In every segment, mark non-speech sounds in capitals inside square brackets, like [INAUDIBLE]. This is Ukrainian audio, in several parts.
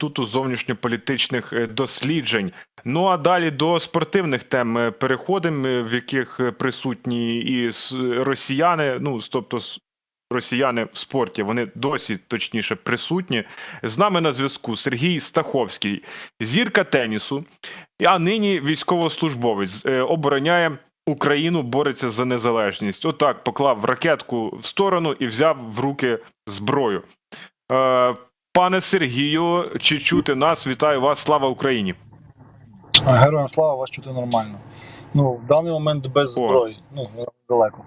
Інституту зовнішньополітичних е, досліджень. Ну а далі до спортивних тем е, переходимо, е, в яких присутні і росіяни, ну тобто росіяни в спорті, вони досі точніше присутні. З нами на зв'язку Сергій Стаховський, зірка тенісу, а нині військовослужбовець обороняє Україну, бореться за незалежність. Отак поклав ракетку в сторону і взяв в руки зброю. Е, Пане Сергію, чи чути нас? Вітаю вас! Слава Україні! Героям слава, вас чути нормально. Ну, в даний момент без О. зброї. Ну, далеко.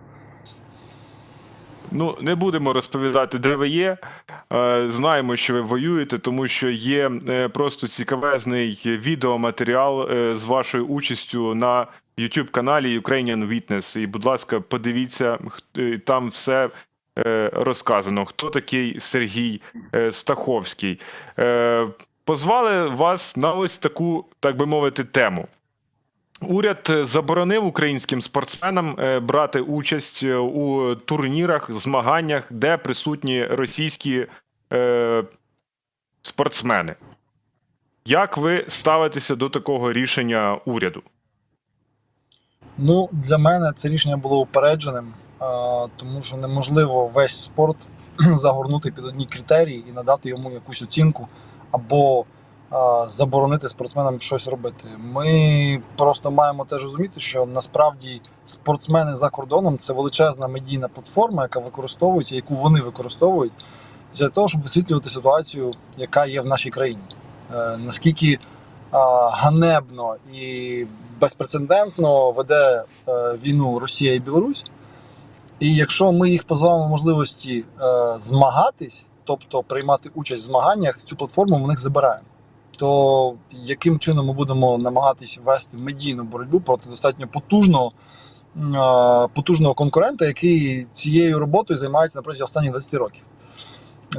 Ну, не будемо розповідати, де ви є. Е, Знаємо, що ви воюєте, тому що є е, просто цікавезний відеоматеріал е, з вашою участю на youtube каналі Ukrainian Witness. І, будь ласка, подивіться, там все розказано. Хто такий Сергій е, Стаховський? Е, Позвали вас на ось таку, так би мовити, тему. Уряд е, заборонив українським спортсменам е, брати участь е, у турнірах, змаганнях, де присутні російські е, спортсмени. Як ви ставитеся до такого рішення уряду? Ну, для мене це рішення було упередженим, тому що неможливо весь спорт [CLEARS THROAT] загорнути під одні критерії і надати йому якусь оцінку або заборонити спортсменам щось робити. Ми просто маємо теж розуміти, що насправді спортсмени за кордоном це величезна медійна платформа, яка використовується, яку вони використовують для того, щоб висвітлювати ситуацію, яка є в нашій країні. Е, наскільки ганебно і безпрецедентно веде е, війну Росія і Білорусь. І якщо ми їх позбавимо можливості е, змагатись, тобто приймати участь в змаганнях, цю платформу ми в них забираємо. То яким чином ми будемо намагатись вести медійну боротьбу проти достатньо потужного, е, потужного конкурента, який цією роботою займається протязі останніх 20 років?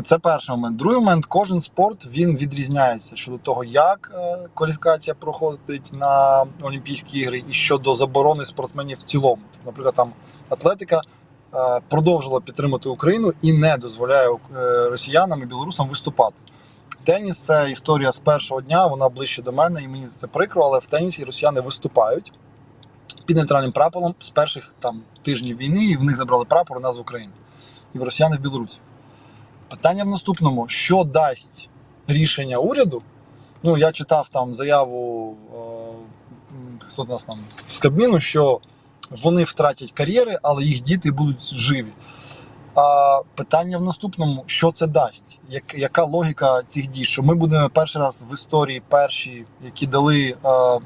Це перший момент. Другий момент, кожен спорт він відрізняється щодо того, як е, кваліфікація проходить на Олімпійські ігри, і щодо заборони спортсменів в цілому. Тобто, наприклад, там атлетика продовжила підтримати Україну і не дозволяє е, росіянам і білорусам виступати. Теніс це історія з першого дня, вона ближче до мене, і мені це прикро, але в тенісі росіяни виступають під нейтральним прапором з перших там тижнів війни, і в них забрали прапор і назву України. І в росіяни в Білорусі. Питання в наступному: що дасть рішення уряду? Ну, я читав там заяву, е, хто нас там з Кабміну, що вони втратять кар'єри, але їх діти будуть живі. А питання в наступному: що це дасть? Як, яка логіка цих дій? Що ми будемо перший раз в історії перші, які дали е,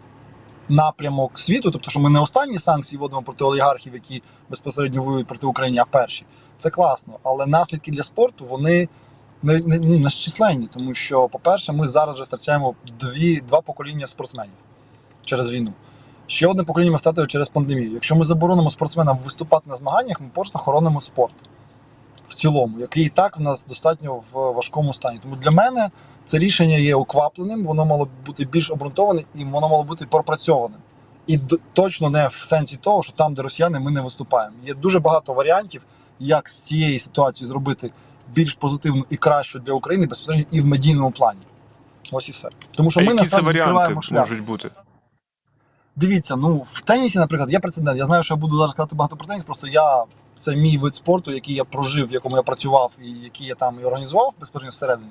напрямок світу, тобто, що ми не останні санкції вводимо проти олігархів, які безпосередньо воюють проти України, а перші. Це класно, але наслідки для спорту вони не, не, ну, нещисленні, тому що, по-перше, ми зараз вже втрачаємо дві, два покоління спортсменів через війну. Ще одне покоління ми втратили через пандемію. Якщо ми заборонимо спортсменам виступати на змаганнях, ми просто хоронимо спорт в цілому, який і так в нас достатньо в важкому стані. Тому для мене це рішення є уквапленим, воно мало бути більш обґрунтоване і воно мало бути пропрацьованим. І точно не в сенсі того, що там, де росіяни, ми не виступаємо. Є дуже багато варіантів, як з цієї ситуації зробити більш позитивну і кращу для України безпосередньо і в медійному плані. Ось і все. Тому що А ми які це насправді варіанти відкриваємо шлях. можуть бути? Дивіться, ну в тенісі, наприклад, є прецедент. Я знаю, що я буду зараз казати багато про теніс. Просто я це мій вид спорту, який я прожив, в якому я працював і який я там і організував безпосередньо всередині.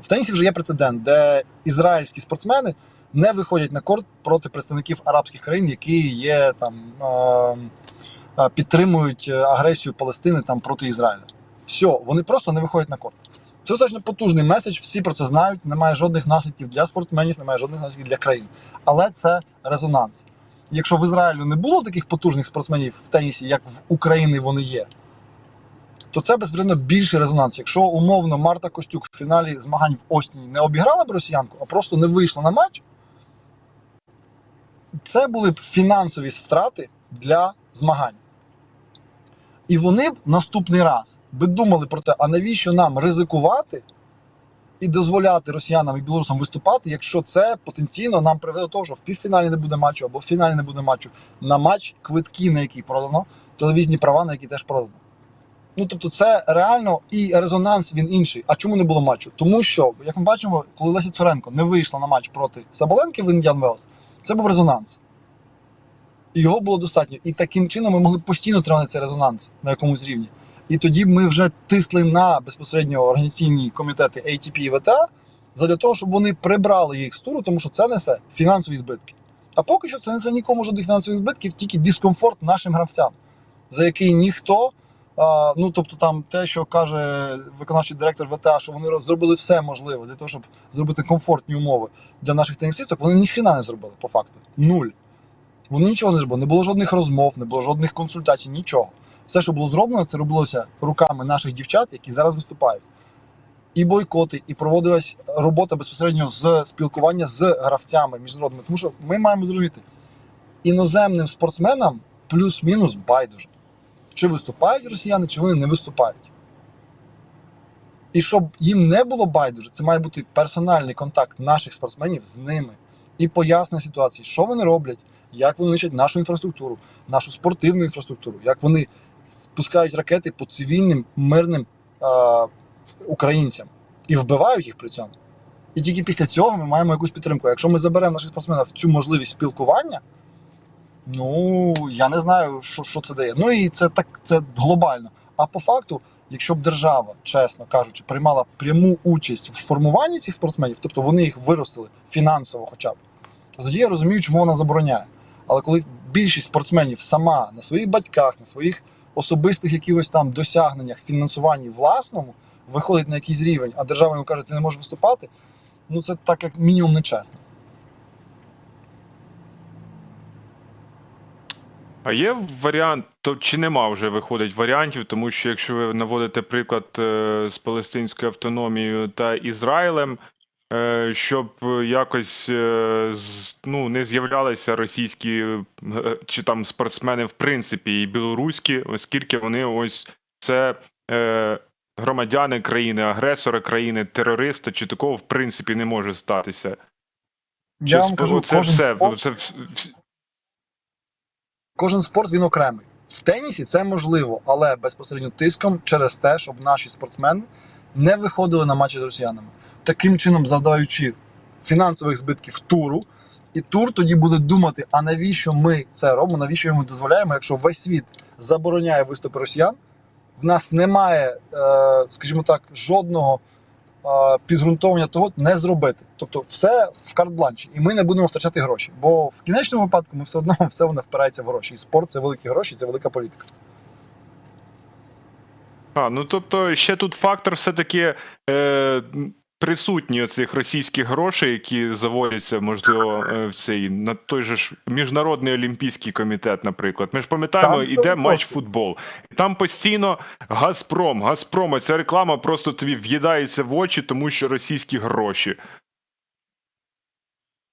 В тенісі вже є прецедент, де ізраїльські спортсмени не виходять на корт проти представників арабських країн, які є там підтримують е, агресію Палестини там проти Ізраїля. Все, вони просто не виходять на корт. Це достатньо потужний меседж, всі про це знають. Немає жодних наслідків для спортсменів, немає жодних наслідків для країн. Але це резонанс. Якщо в Ізраїлю не було таких потужних спортсменів в тенісі, як в Україні вони є, то це безпосередньо більший резонанс. Якщо умовно Марта Костюк в фіналі змагань в Остіні не обіграла б росіянку, а просто не вийшла на матч, це були б фінансові втрати для змагань. І вони б наступний раз би думали про те, а навіщо нам ризикувати і дозволяти росіянам і білорусам виступати, якщо це потенційно нам приведе до того, що в півфіналі не буде матчу або в фіналі не буде матчу. На матч квитки, на який продано, телевізні права, на які теж продано. Ну тобто, це реально і резонанс він інший. А чому не було матчу? Тому що, як ми бачимо, коли Леся Цуренко не вийшла на матч проти Сабаленки в Індіан Велс, це був резонанс. І його було достатньо. І таким чином ми могли постійно тримати цей резонанс на якомусь рівні. І тоді ми вже тисли на безпосередньо організаційні комітети ATP і VTA для того, щоб вони прибрали їх з туру, тому що це несе фінансові збитки. А поки що це несе нікому жодних фінансових збитків, тільки дискомфорт нашим гравцям, за який ніхто. Ну, тобто, там те, що каже виконавчий директор ВТА, що вони зробили все можливе для того, щоб зробити комфортні умови для наших тенісисток, вони ніхрена не зробили по факту. Нуль. Вони нічого не зробили. Не було жодних розмов, не було жодних консультацій, нічого. Все, що було зроблено, це робилося руками наших дівчат, які зараз виступають. І бойкоти, і проводилась робота безпосередньо з спілкування з гравцями міжнародними. Тому що ми маємо зрозуміти, іноземним спортсменам плюс-мінус байдуже. Чи виступають росіяни, чи вони не виступають. І щоб їм не було байдуже, це має бути персональний контакт наших спортсменів з ними і пояснення ситуації, що вони роблять, як вони нищать нашу інфраструктуру, нашу спортивну інфраструктуру, як вони спускають ракети по цивільним мирним е, українцям і вбивають їх при цьому. І тільки після цього ми маємо якусь підтримку. Якщо ми заберемо наших спортсменів цю можливість спілкування, ну я не знаю, що, що це дає. Ну і це так це глобально. А по факту, якщо б держава, чесно кажучи, приймала пряму участь в формуванні цих спортсменів, тобто вони їх виростили фінансово, хоча б, то тоді я розумію, чому вона забороняє. Але коли більшість спортсменів сама на своїх батьках, на своїх особистих якихось там досягненнях, фінансуванні власному виходить на якийсь рівень, а держава йому каже, ти не можеш виступати, ну це так як мінімум нечесно. А є варіант, то чи нема вже виходить варіантів, тому що якщо ви наводите приклад е, з Палестинською автономією та Ізраїлем, щоб якось е, ну, не з'являлися російські е, чи там спортсмени, в принципі, і білоруські, оскільки вони ось це е, громадяни країни, агресори країни, терористи, чи такого в принципі не може статися. Чи Я вам кажу, це кожен все, спорт, це вс- кожен спорт він окремий. В тенісі це можливо, але безпосередньо тиском через те, щоб наші спортсмени не виходили на матчі з росіянами, таким чином завдаючи фінансових збитків туру. І тур тоді буде думати, а навіщо ми це робимо, навіщо йому дозволяємо, якщо весь світ забороняє виступи росіян, в нас немає, е, скажімо так, жодного е, підґрунтовання того не зробити. Тобто, все в карт-бланчі, і ми не будемо втрачати гроші. Бо в кінечному випадку ми все одно [LAUGHS] все воно впирається в гроші. І спорт це великі гроші, це велика політика. А, ну тобто ще тут фактор все-таки е, присутній оцих російських грошей, які заводяться, можливо, е, в цей на той же ж міжнародний олімпійський комітет, наприклад. Ми ж пам'ятаємо, Там іде матч футбол. Там постійно Газпром, Газпром, ця реклама просто тобі в'їдається в очі, тому що російські гроші.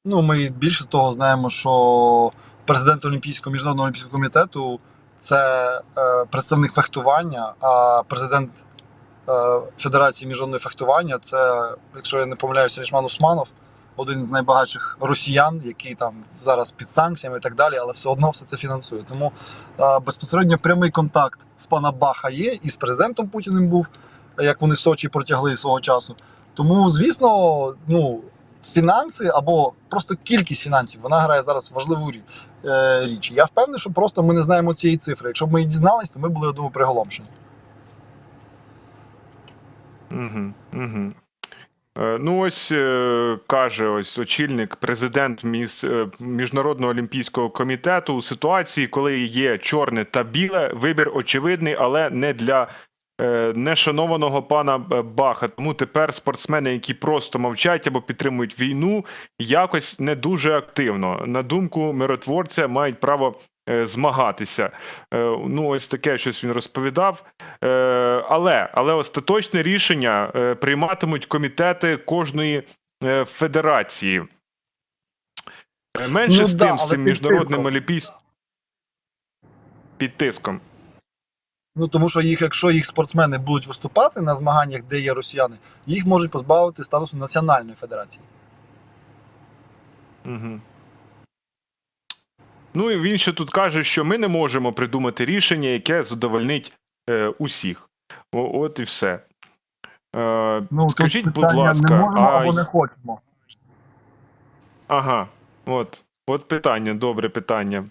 Ну, ми більше того знаємо, що президент Олімпійського міжнародного олімпійського комітету це е, представник фехтування, а президент Федерації міжнародного фехтування це, якщо я не помиляюся, Рішман Усманов, один з найбагатших росіян, який там зараз під санкціями і так далі, але все одно все це фінансує. Тому е, безпосередньо прямий контакт в пана Баха є, і з президентом Путіним був, як вони Сочі протягли свого часу. Тому, звісно, ну фінанси або просто кількість фінансів вона грає зараз важливу е, річ. Я впевнений, що просто ми не знаємо цієї цифри. Якщо б ми її дізнались, то ми були я думаю, приголомшені. Угу, угу. Ну, ось е, каже ось очільник, президент е, Міжнародного олімпійського комітету у ситуації, коли є чорне та біле, вибір очевидний, але не для нешанованого пана Баха. Тому тепер спортсмени, які просто мовчать або підтримують війну, якось не дуже активно. На думку миротворця, мають право змагатися. Е, Ну, ось таке щось він розповідав. Е, Але, але остаточне рішення е, прийматимуть комітети кожної е, федерації. Е, Менше Ну з да, тим, з цим міжнародним олімпійським під тиском. Ну тому що їх, якщо їх спортсмени будуть виступати на змаганнях, де є росіяни, їх можуть позбавити статусу національної федерації. Угу. Ну і він ще тут каже, що ми не можемо придумати рішення, яке задовольнить е, усіх. О, от і все. Е, Ну, скажіть, тут будь ласка, не можемо а або не хочемо. Ага, от. От питання, добре питання.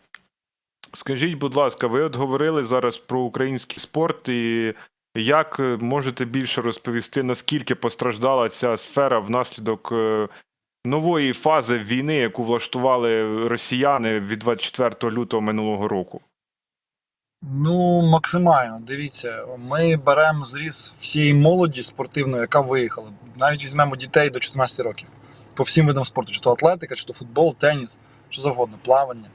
Скажіть, будь ласка, ви от говорили зараз про український спорт, і як можете більше розповісти, наскільки постраждала ця сфера внаслідок е, нової фази війни, яку влаштували росіяни від 24 лютого минулого року? Ну, максимально. Дивіться, ми беремо зріз всієї молоді спортивної, яка виїхала. Навіть візьмемо дітей до 14 років. По всім видам спорту, чи то атлетика, чи то футбол, теніс, що завгодно, плавання.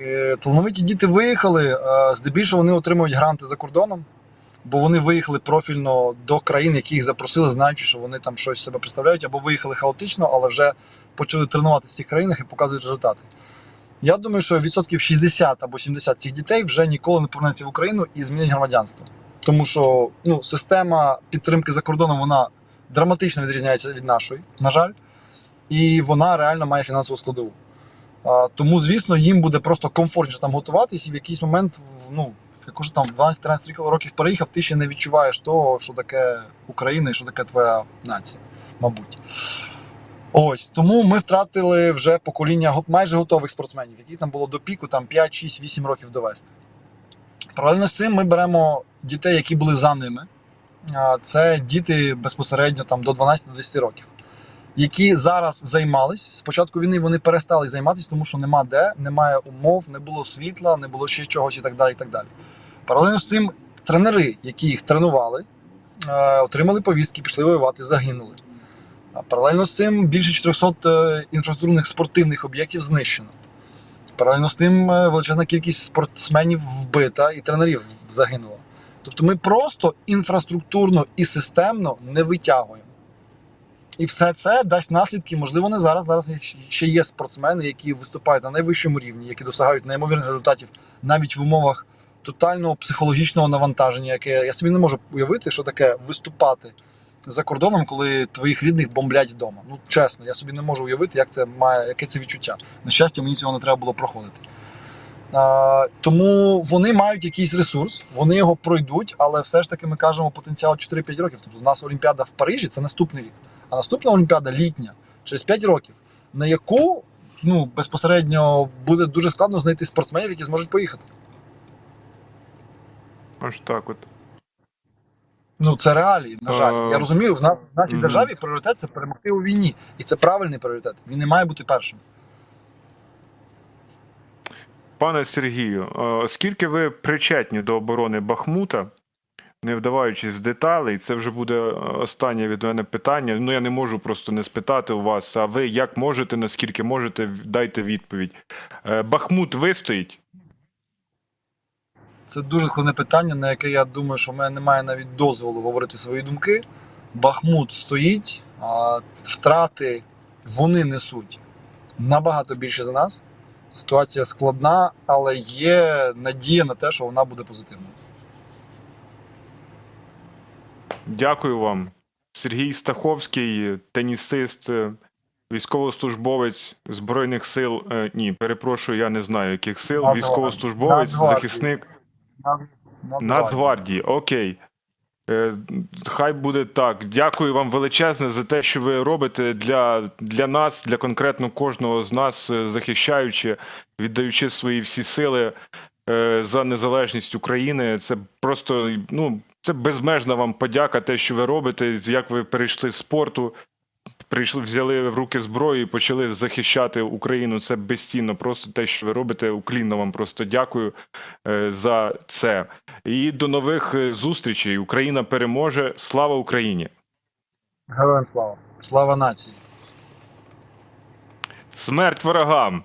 Е, Талановиті діти виїхали, е, здебільшого вони отримують гранти за кордоном, бо вони виїхали профільно до країн, які їх запросили, знаючи, що вони там щось себе представляють, або виїхали хаотично, але вже почали тренуватися в цих країнах і показують результати. Я думаю, що відсотків 60 або 70 цих дітей вже ніколи не повернуться в Україну і змінять громадянство. Тому що ну, система підтримки за кордоном вона драматично відрізняється від нашої, на жаль, і вона реально має фінансову складову. А, тому, звісно, їм буде просто комфортніше там готуватись, і в якийсь момент, ну, якщо ж там 12-13 років переїхав, ти ще не відчуваєш того, що таке Україна і що таке твоя нація, мабуть. Ось тому ми втратили вже покоління майже готових спортсменів, які там було до піку там 5, 6, 8 років довести. Паралельно з цим ми беремо дітей, які були за ними. Це діти безпосередньо там до 12-10 років, які зараз займались. З початку війни вони перестали займатися, тому що нема де, немає умов, не було світла, не було ще чогось і так далі. І так далі. Паралельно з цим тренери, які їх тренували, е, отримали повістки, пішли воювати, загинули. Паралельно з цим більше 400 е, інфраструктурних спортивних об'єктів знищено. Паралельно з тим е, величезна кількість спортсменів вбита і тренерів загинула. Тобто ми просто інфраструктурно і системно не витягуємо. І все це дасть наслідки, можливо, не зараз. Зараз ще є спортсмени, які виступають на найвищому рівні, які досягають неймовірних результатів навіть в умовах тотального психологічного навантаження, яке я собі не можу уявити, що таке виступати за кордоном, коли твоїх рідних бомблять вдома. Ну чесно, я собі не можу уявити, як це має, яке це відчуття. На щастя, мені цього не треба було проходити. А, тому вони мають якийсь ресурс, вони його пройдуть, але все ж таки ми кажемо потенціал 4-5 років. Тобто у нас Олімпіада в Парижі це наступний рік. А наступна Олімпіада літня через 5 років, на яку ну, безпосередньо буде дуже складно знайти спортсменів, які зможуть поїхати. Аж так от. Ну, це реалії, на жаль. Е, Я розумію, в, нас, в нашій державі пріоритет це перемогти у війні. І це правильний пріоритет. Він не має бути першим. Пане Сергію, е, оскільки ви причетні до оборони Бахмута, не вдаваючись в деталі, це вже буде е, останнє від мене питання. Ну я не можу просто не спитати у вас. А ви як можете, наскільки можете, дайте відповідь. Бахмут вистоїть? Це дуже складне питання, на яке я думаю, що в мене немає навіть дозволу говорити свої думки. Бахмут стоїть, а втрати вони несуть набагато більше за нас. Ситуація складна, але є надія на те, що вона буде позитивною. Дякую вам. Сергій Стаховський, тенісист, е, військовослужбовець Збройних сил. е, Ні, перепрошую, я не знаю, яких сил. Військовослужбовець, захисник. Нацгвардії, окей. Е, Хай буде так. Дякую вам величезне за те, що ви робите для, для нас, для конкретно кожного з нас, е, захищаючи, віддаючи свої всі сили е, за незалежність України. Це просто ну, це безмежна вам подяка, те, що ви робите, як ви перейшли з спорту. Прийшли, взяли в руки зброю і почали захищати Україну. Це безцінно. Просто те, що ви робите, уклінно вам просто дякую е, за це. І до нових е, зустрічей. Україна переможе. Слава Україні! Героям слава! Слава нації! Смерть ворогам!